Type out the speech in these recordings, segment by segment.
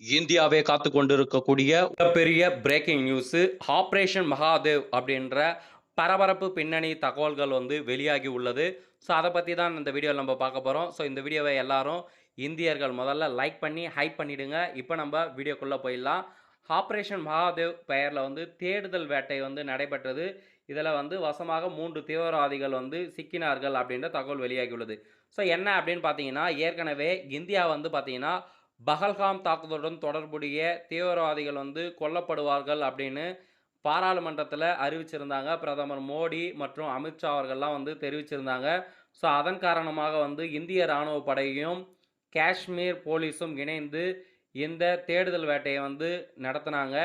இந்தியாவே காத்து கொண்டிருக்கக்கூடிய பெரிய பிரேக்கிங் நியூஸு ஆப்ரேஷன் மகாதேவ் அப்படின்ற பரபரப்பு பின்னணி தகவல்கள் வந்து வெளியாகி உள்ளது. ஸோ அதை பற்றி தான் இந்த வீடியோவில் நம்ம பார்க்க போகிறோம் ஸோ இந்த வீடியோவை எல்லாரும் இந்தியர்கள் முதல்ல லைக் பண்ணி ஹைப் பண்ணிவிடுங்க இப்போ நம்ம வீடியோக்குள்ளே போயிடலாம். ஆப்ரேஷன் மகாதேவ் பெயரில் வந்து தேடுதல் வேட்டை வந்து நடைபெற்றது. இதில் வந்து வசமாக மூன்று தீவிரவாதிகள் வந்து சிக்கினார்கள் அப்படின்ற தகவல் வெளியாகியுள்ளது ஸோ என்ன அப்படின்னு பார்த்தீங்கன்னா ஏற்கனவே இந்தியா வந்து பார்த்தீங்கன்னா பஹல்காம் தாக்குதலுடன் தொடர்புடைய தீவிரவாதிகள் வந்து கொல்லப்படுவார்கள் அப்படின்னு பாராளுமன்றத்தில் அறிவிச்சிருந்தாங்க. பிரதமர் மோடி மற்றும் அமித்ஷா அவர்கள்லாம் வந்து தெரிவிச்சிருந்தாங்க. ஸோ அதன் காரணமாக வந்து இந்திய இராணுவ படையும் காஷ்மீர் போலீஸும் இணைந்து இந்த தேடுதல் வேட்டையை வந்து நடத்தினாங்க.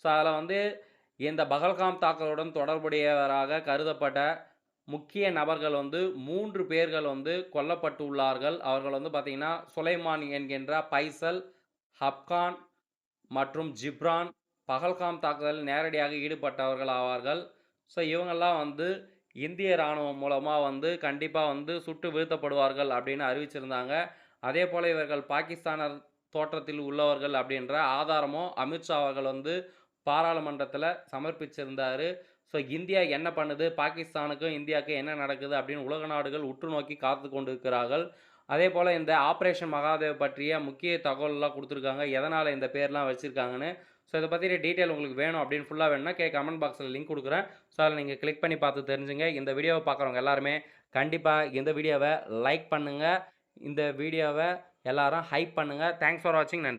ஸோ அதில் வந்து இந்த பகல்காம் தாக்குதலுடன் தொடர்புடையவராக கருதப்பட்ட முக்கிய நபர்கள் வந்து மூன்று பேர்கள் வந்து கொல்லப்பட்டு உள்ளார்கள் அவர்கள் வந்து பார்த்திங்கன்னா சுலைமான் என்கின்ற பைசல் ஹப்கான் மற்றும் ஜிப்ரான் பகல்காம் தாக்குதலில் நேரடியாக ஈடுபட்டவர்கள் ஆவார்கள். ஸோ இவங்கெல்லாம் வந்து இந்திய இராணுவம் மூலமாக வந்து கண்டிப்பாக வந்து சுட்டு வீழ்த்தப்படுவார்கள் அப்படின்னு அறிவிச்சிருந்தாங்க. அதே போல் இவர்கள் பாகிஸ்தானர் தோற்றத்தில் உள்ளவர்கள் அப்படின்ற ஆதாரமும் அமித்ஷா அவர்கள் வந்து பாராளுமன்றத்தில் சமர்ப்பிச்சிருந்தார். ஸோ இந்தியா என்ன பண்ணுது? பாகிஸ்தானுக்கும் இந்தியாவுக்கும் என்ன நடக்குது அப்படின்னு உலக நாடுகள் உற்று நோக்கி காத்து கொண்டிருக்கிறார்கள். அதே போல் இந்த ஆப்ரேஷன் மகாதேவ் பற்றிய முக்கிய தகவல்லாம் கொடுத்துருக்காங்க. எதனால் இந்த பேர்லாம் வச்சுருக்காங்கன்னு? ஸோ இதை பற்றி டீட்டெயில் உங்களுக்கு வேணும் அப்படின்னு ஃபுல்லாக வேணும்னா கே கமெண்ட் பாக்ஸில் லிங்க் கொடுக்குறேன். ஸோ அதில் நீங்கள் கிளிக் பண்ணி பார்த்து தெரிஞ்சுங்க. இந்த வீடியோவை பார்க்குறவங்க எல்லாருமே கண்டிப்பாக இந்த வீடியோவை லைக் பண்ணுங்கள் இந்த வீடியோவை எல்லாரும் ஹைப் பண்ணுங்கள் தேங்க்ஸ் ஃபார் வாட்சிங் நன்றி.